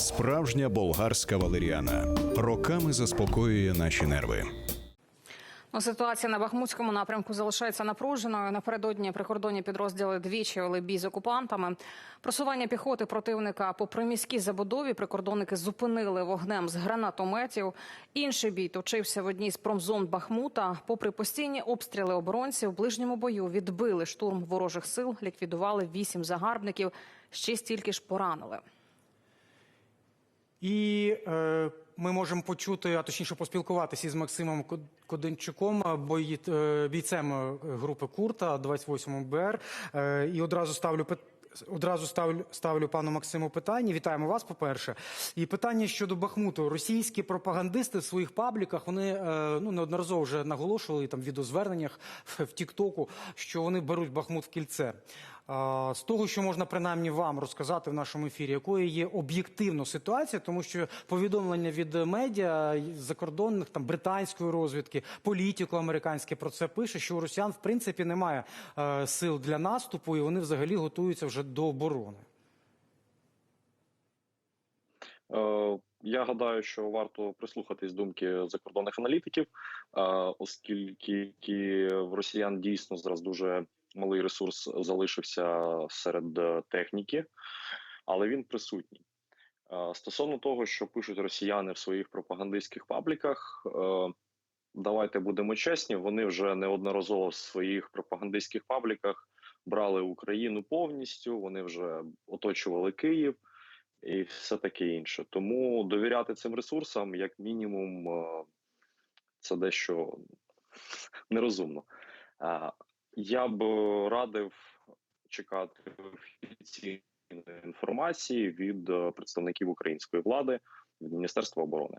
Справжня болгарська валеріана роками заспокоює наші нерви. Ну, Ситуація на Бахмутському напрямку залишається напруженою. Напередодні прикордонні підрозділи двічі вели бій з окупантами. Просування піхоти противника по приміській забудові прикордонники зупинили вогнем з гранатометів. Інший бій точився в одній з промзон Бахмута. Попри постійні обстріли оборонців, в ближньому бою відбили штурм ворожих сил, ліквідували вісім загарбників. Ще стільки ж поранили. І е, ми можемо почути, а точніше поспілкуватися із Максимом Код- Коденчуком, е, бійцем е, групи Курта 28 БР. Е, і одразу ставлю Одразу ставлю ставлю пану Максиму питання. Вітаємо вас, по-перше. І питання щодо Бахмуту. Російські пропагандисти в своїх пабліках вони е, ну неодноразово вже наголошували там в відеозверненнях в Тіктоку, що вони беруть Бахмут в кільце. З того, що можна принаймні вам розказати в нашому ефірі, якою є об'єктивно ситуація, тому що повідомлення від медіа закордонних там британської розвідки, політико американське про це пише, що у росіян в принципі немає е, сил для наступу, і вони взагалі готуються вже до оборони. Е, Я гадаю, що варто прислухатись думки закордонних аналітиків, оскільки в росіян дійсно зараз дуже малий ресурс залишився серед е, техніки, але він присутній. Стосовно того, що пишуть росіяни в своїх пропагандистських пабліках, е, давайте будемо чесні, вони вже неодноразово в своїх пропагандистських пабліках брали Україну повністю, вони вже оточували Київ і все таке інше. Тому довіряти цим ресурсам, як мінімум, е, це дещо нерозумно. Е, Я б радив чекати офіційної інформації від е, представників української влади, від Міністерства оборони,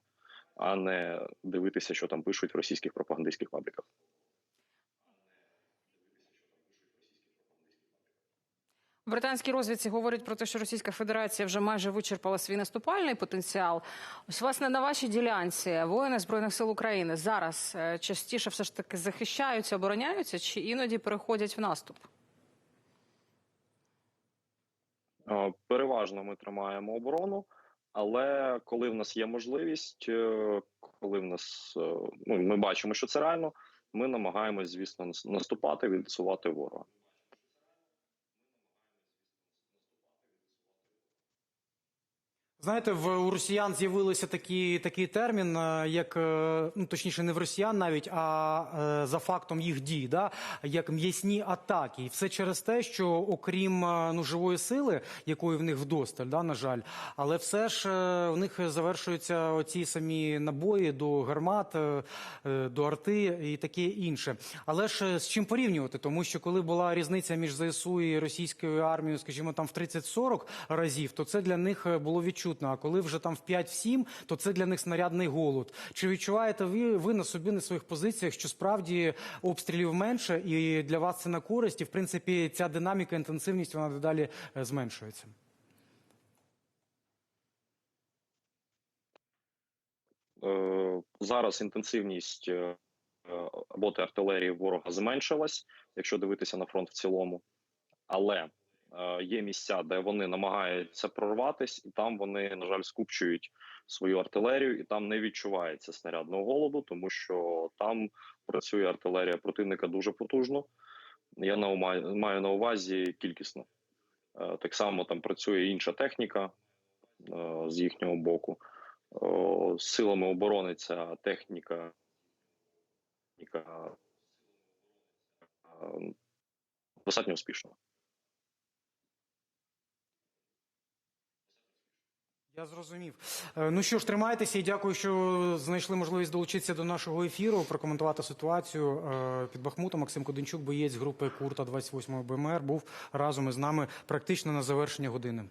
а не дивитися, що там пишуть в російських пропагандистських пабліках. Британській розвідці говорять про те, що Російська Федерація вже майже вичерпала свій наступальний потенціал. Ось власне на вашій ділянці воїни збройних сил України зараз е, частіше все ж таки захищаються, обороняються чи іноді переходять в наступ? Е, Переважно ми тримаємо оборону, але коли в нас є можливість, е, коли в нас ну ми бачимо, що це реально, ми намагаємось, звісно, наступати, відсувати ворога. Знаєте, в у росіян з'явилися такі, такий термін, е, як е, ну точніше, не в росіян навіть, а е, за фактом їх дій, да, як м'ясні атаки. І все через те, що окрім ну живої сили, якої в них вдосталь, да, на жаль, але все ж в них завершуються оці самі набої до гармат, до арти і таке інше. Але ж з чим порівнювати? Тому що коли була різниця між ЗСУ і російською армією, скажімо, там в 30-40 разів, то це для них було відчутно. А коли вже там в 5-7, то це для них снарядний голод. Чи відчуваєте ви, ви на собі на своїх позиціях, що справді обстрілів менше, і для вас це на користь, і в принципі ця динаміка, інтенсивність вона дедалі е, зменшується? Е, Зараз інтенсивність е, роботи артилерії ворога зменшилась, якщо дивитися на фронт в цілому. Але є місця, де вони намагаються прорватися, і там вони, на жаль, скупчують свою артилерію, і там не відчувається снарядного голоду, тому що там працює артилерія противника дуже потужно. Я на маю на увазі кількісно. Е, Так само там працює інша техніка е, з їхнього боку. З силами оборони ця техніка, е, достатньо успішна. Я зрозумів. Е, Ну що ж, тримайтеся і дякую, що знайшли можливість долучитися до нашого ефіру, прокоментувати ситуацію е, під Бахмутом. Максим Кодинчук, боєць групи Курта 28 БМР, був разом із нами практично на завершення години.